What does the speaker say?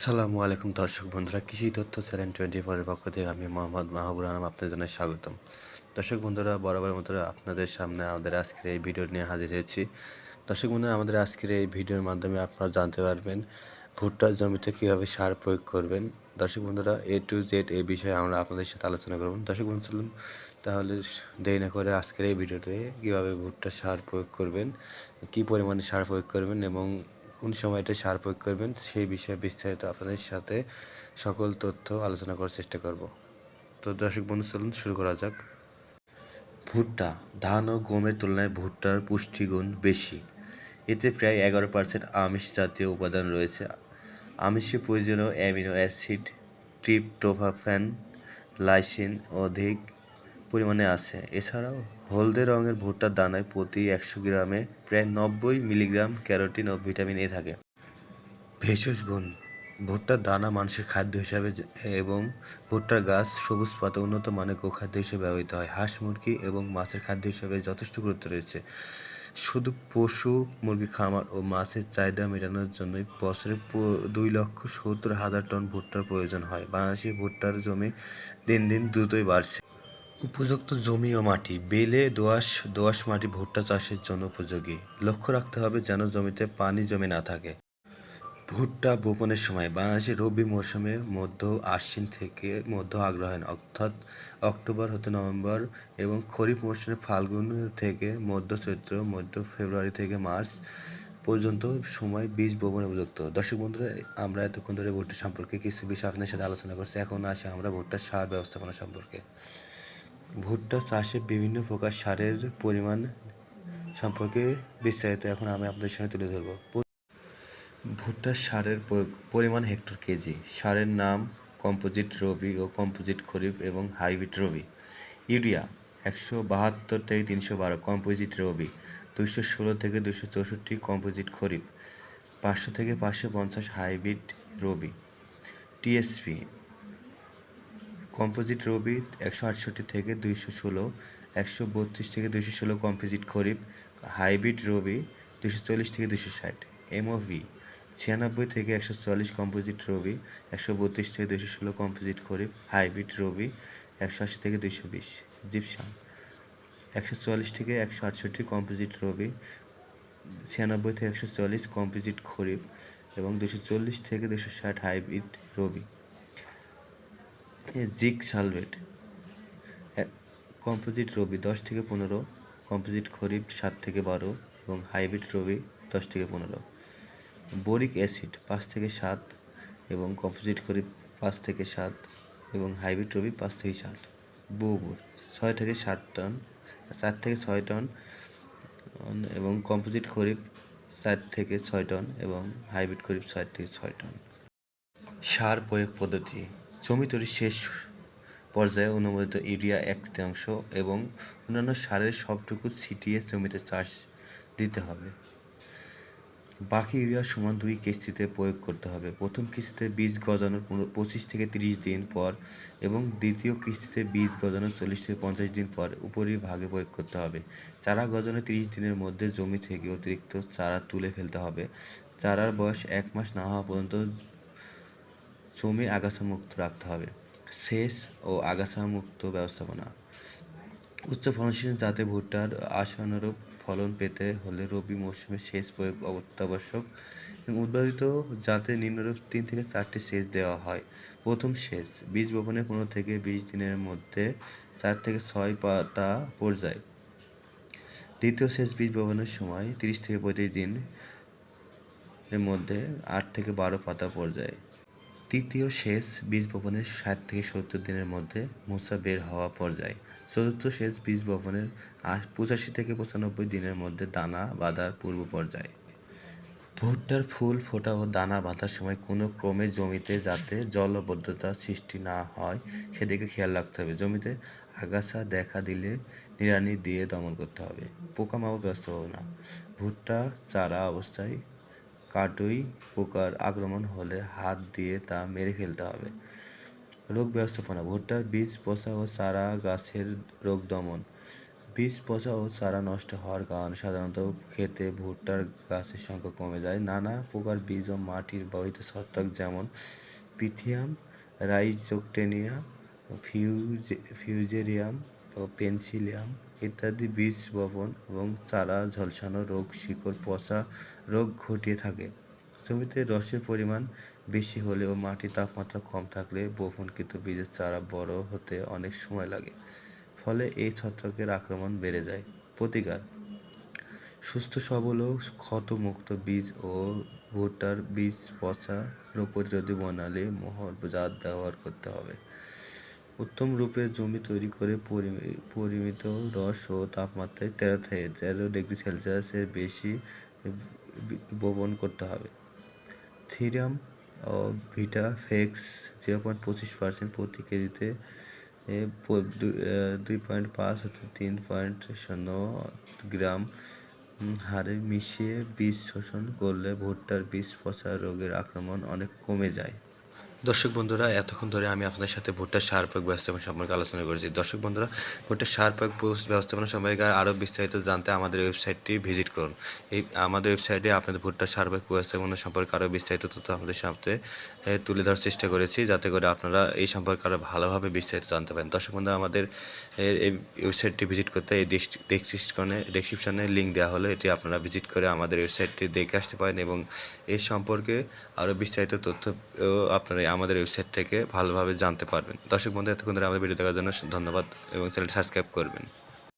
আসসালামু আলাইকুম দর্শক বন্ধুরা, কৃষি তথ্য চ্যানেল টোয়েন্টি ফোরের পক্ষ থেকে আমি মোহাম্মদ মাহবুর আলম আপনাদের জানাই স্বাগতম। দর্শক বন্ধুরা বরাবর মতো আপনাদের সামনে আমাদের আজকের এই ভিডিও নিয়ে হাজির হয়েছি। দর্শক বন্ধুরা, আমাদের আজকের এই ভিডিওর মাধ্যমে আপনারা জানতে পারবেন ভুট্টার জমিতে কীভাবে সার প্রয়োগ করবেন। দর্শক বন্ধুরা, এ টু জেড এই বিষয়ে আমরা আপনাদের সাথে আলোচনা করব। দর্শক বন্ধু তাহলে দেরি না করে আজকের এই ভিডিওতে কীভাবে ভুট্টা সার প্রয়োগ করবেন, কী পরিমাণে সার প্রয়োগ করবেন এবং কোন সময়টা সার প্রয়োগ করবেন, সেই বিষয়ে বিস্তারিত আপনাদের সাথে সকল তথ্য আলোচনা করার চেষ্টা করব। তো দর্শক বন্ধু, চলুন শুরু করা যাক। ভুট্টা, ধান ও গমের তুলনায় ভুট্টার পুষ্টিগুণ বেশি। এতে প্রায় এগারো পার্সেন্ট আমিষ জাতীয় উপাদান রয়েছে। আমিষে প্রয়োজনীয় অ্যামিনো অ্যাসিড ট্রিপটোফাফ্যান লাইসিন অধিক পরিমাণে আছে। এছাড়াও, হলদে রঙের ভুট্টার দানায় প্রতি একশো গ্রামে প্রায় নব্বই মিলিগ্রাম ক্যারোটিন ও ভিটামিন এ থাকে। ভেষজ গুণ ভুট্টার দানা মানুষের খাদ্য হিসাবে এবং ভুট্টার গাছ সবুজ পাতা, উন্নত মানের গোখাদ্য হিসেবে ব্যবহৃত হয়। হাঁস, মুরগি এবং মাছের খাদ্য হিসেবে যথেষ্ট গুরুত্ব রয়েছে। শুধু পশু মুরগির খামার ও মাছের চাহিদা মেটানোর জন্যই বছরে দুই লক্ষ সত্তর হাজার টন ভুট্টার প্রয়োজন হয়। বাংলাদেশে ভুট্টার জমি দিন দিন দ্রুতই বাড়ছে। উপযুক্ত জমি ও মাটি, বেলে, দোআঁশ দোআঁশ মাটি ভুট্টা চাষের জন্য উপযোগী। লক্ষ্য রাখতে হবে যেন জমিতে পানি জমে না থাকে। ভুট্টা বপনের সময় বাংলাদেশে রবি মৌসুমে মধ্য আশ্বিন থেকে মধ্য আগ্রহায়ণ অর্থাৎ অক্টোবর হতে নভেম্বর এবং খরিফ মৌসুমে ফাল্গুন থেকে মধ্য চৈত্র, মধ্য ফেব্রুয়ারি থেকে মার্চ পর্যন্ত সময় বীজ বপন উপযুক্ত। দর্শক বন্ধুরা, আমরা এতক্ষণ ধরে ভুট্টা সম্পর্কে কিছু বিষয় আপনার সাথে আলোচনা করছি। এখন আসে আমরা ভুট্টার সার ব্যবস্থাপনা সম্পর্কে। ভুট্টা চাষে বিভিন্ন প্রকার সারের পরিমাণ সম্পর্কে বিস্তারিত এখন আমি আপনাদের সামনে তুলে ধরবো। ভুট্টার সারের পরিমাণ হেক্টর কেজি। সারের নাম কম্পোজিট রবি ও কম্পোজিট খরিফ এবং হাইব্রিড রবি। ইউরিয়া একশো বাহাত্তর থেকে তিনশো বারো, কম্পোজিট রবি দুশো ষোলো থেকে দুশো চৌষট্টি, কম্পোজিট খরিফ পাঁচশো থেকে পাঁচশো পঞ্চাশ hybrid rabi. TSP composite rabi একশো আটষট্টি থেকে দুইশো ষোলো, একশো বত্রিশ থেকে দুইশো ষোলো কম্পোজিট খরিফ, হাইব্রিড রবি দুশো চল্লিশ থেকে দুশো ষাট, এমওভি ছিয়ানব্বই থেকে একশো চল্লিশ কম্পোজিট রবি, একশো বত্রিশ থেকে দুশো ষোলো কম্পোজিট খরিফ, হাইব্রিড রবি একশো আশি থেকে দুশো বিশ জিপসাম একশো চল্লিশ থেকে একশো আটষট্টি কম্পোজিট রবি, ছিয়ানব্বই থেকে একশো চল্লিশ কম্পোজিট খরিফ এবং দুশো চল্লিশ থেকে দুশো ষাট হাইব্রিড রবি। জিক সালভেট কম্পোজিট রবি দশ থেকে পনেরো, কম্পোজিট খরিফ সাত থেকে বারো এবং হাইব্রিড রবি দশ থেকে পনেরো। বোরিক অ্যাসিড পাঁচ থেকে সাত এবং কম্পোজিট খরিফ পাঁচ থেকে সাত এবং হাইব্রিড রবি পাঁচ থেকে ষাট বুবুর ছয় থেকে ষাট টন, চার থেকে ছয় টন এবং কম্পোজিট খরিফ চার থেকে ছয় টন এবং হাইব্রিড খরিফ ছয় থেকে ছয় টন। সার প্রয়োগ পদ্ধতি জমি তৈরির শেষ পর্যায়ে অনুমোদিত ইউরিয়া এক তৃতীয়াংশ এবং অন্যান্য সারের সবটুকু ছিটিয়ে জমিতে চাষ দিতে হবে। বাকি ইউরিয়া সমান দুই কিস্তিতে প্রয়োগ করতে হবে। প্রথম কিস্তিতে বীজ গজানোর পঁচিশ থেকে তিরিশ দিন পর এবং দ্বিতীয় কিস্তিতে বীজ গজানোর চল্লিশ থেকে পঞ্চাশ দিন পর উপরি ভাগে প্রয়োগ করতে হবে। চারা গজানোর তিরিশ দিনের মধ্যে জমি থেকে অতিরিক্ত চারা তুলে ফেলতে হবে। চারার বয়স এক মাস না হওয়া পর্যন্ত জমি আগাছা মুক্ত রাখতে হবে। সেচ ও আগাছা মুক্ত ব্যবস্থাপনা। উচ্চ ফলনশীল জাতে ভুট্টার আশানুরূপ ফলন পেতে হলে রবি মৌসুমে সেচ প্রয়োগ অত্যাবশ্যক এবং উদ্ভাবিত জাতে নিম্নরূপ তিন থেকে চারটি সেচ দেওয়া হয়। প্রথম সেচ বীজ বপনের পনেরো থেকে বিশ দিনের মধ্যে চার থেকে ছয় পাতা পর্যায়। দ্বিতীয় সেচ বীজ বপনের সময় তিরিশ থেকে পঁয়ত্রিশ দিন এর মধ্যে আট থেকে বারো পাতা পর্যায়ে। তৃতীয় সেচ বীজ বপনের ষাট থেকে সত্তর দিনের মধ্যে মোচা বের হওয়া পর্যায়ে। চতুর্থ সেচ বীজ বপনের পঁচাশি থেকে পঁচানব্বই দিনের মধ্যে দানা বাঁধার পূর্ব পর্যায়ে। ভুট্টার ফুল ফোটা ও দানা বাঁধার সময় কোনো ক্রমে জমিতে যাতে জলবদ্ধতা সৃষ্টি না হয়, সেদিকে খেয়াল রাখতে হবে। জমিতে আগাছা দেখা দিলে নিড়ানি দিয়ে দমন করতে হবে। পোকামাকড় ব্যস্ত হবে না। ভুট্টা চারা অবস্থায় কাটুই পোকার আক্রমণ হলে হাত দিয়ে তা মেরে ফেলতে হবে। রোগ ব্যবস্থাপনা, ভুট্টার বীজ, পচা ও চারা গাছের রোগ দমন। বীজ পচা ও চারা নষ্ট হওয়ার কারণে সাধারণত ক্ষেতে ভুট্টার গাছের সংখ্যা কমে যায়। নানা প্রকার বীজ ও মাটির বহিত ছত্রাক যেমন পিথিয়াম, রাইজোকটেনিয়া, ফিউজে, ফিউজেরিয়াম ও পেনসিলিয়াম ইত্যাদি বীজ, বপন এবং চারা, ঝলসানো রোগ, শিকড়, পচা রোগ ঘটিয়ে থাকে। জমিতে রসের পরিমাণ বেশি হলেও মাটির তাপমাত্রা কম থাকলে বপনকৃত বীজের চারা বড় হতে অনেক সময় লাগে। ফলে এই ছত্রাকের আক্রমণ বেড়ে যায়। প্রতিকার, সুস্থ, সবল ও ক্ষতমুক্ত বীজ ও ভুট্টার বীজ পচা রোগ প্রতিরোধী বর্ণালী মোহর জাত ব্যবহার করতে হবে। উত্তম রূপে জমি তৈরি করে পরিমিত রস ও তাপমাত্রায় তেরো থেকে তেরো ডিগ্রি সেলসিয়াসের বেশি বপন করতে হবে। থিরাম ও ভিটা ফেক্স জিরো পয়েন্ট পঁচিশ পার্সেন্ট প্রতি কেজিতে দুই পয়েন্ট পাঁচ হতে তিন পয়েন্ট শূন্য গ্রাম হারে মিশিয়ে বীজ শোষণ করলে ভুট্টার বীজ পচা রোগের আক্রমণ অনেক কমে যায়। দর্শক বন্ধুরা, এতক্ষণ ধরে আমি আপনাদের সাথে ভুট্টার সার প্রয়োগ ব্যবস্থাপনা সম্পর্কে আলোচনা করেছি। দর্শক বন্ধুরা ভুট্টার সার প্রয়োগ ব্যবস্থাপনা সম্পর্কে আরও বিস্তারিত জানতে আমাদের ওয়েবসাইটটি ভিজিট করুন। এই আমাদের ওয়েবসাইটে আপনাদের ভুট্টার সার প্রয়োগ ব্যবস্থাপনা সম্পর্কে আরও বিস্তারিত তথ্য আমাদের সামনে তুলে ধরার চেষ্টা করেছি, যাতে করে আপনারা এই সম্পর্কে আরও ভালোভাবে বিস্তারিত জানতে পারেন। দর্শক বন্ধুরা, আমাদের এই ওয়েবসাইটটি ভিজিট করতে এই ডেসক্রিপশনে ডেসক্রিপশনে লিঙ্ক দেওয়া হলো, এটি আপনারা ভিজিট করে আমাদের ওয়েবসাইটটি দেখে আসতে পারেন এবং এই সম্পর্কে আরও বিস্তারিত তথ্য আপনারা আমাদের ওয়েবসাইট থেকে ভালোভাবে জানতে পারবেন। দর্শক বন্ধু, এতক্ষণ ধরে আমাদের ভিডিও দেখার জন্য ধন্যবাদ এবং চ্যানেলটি সাবস্ক্রাইব করবেন।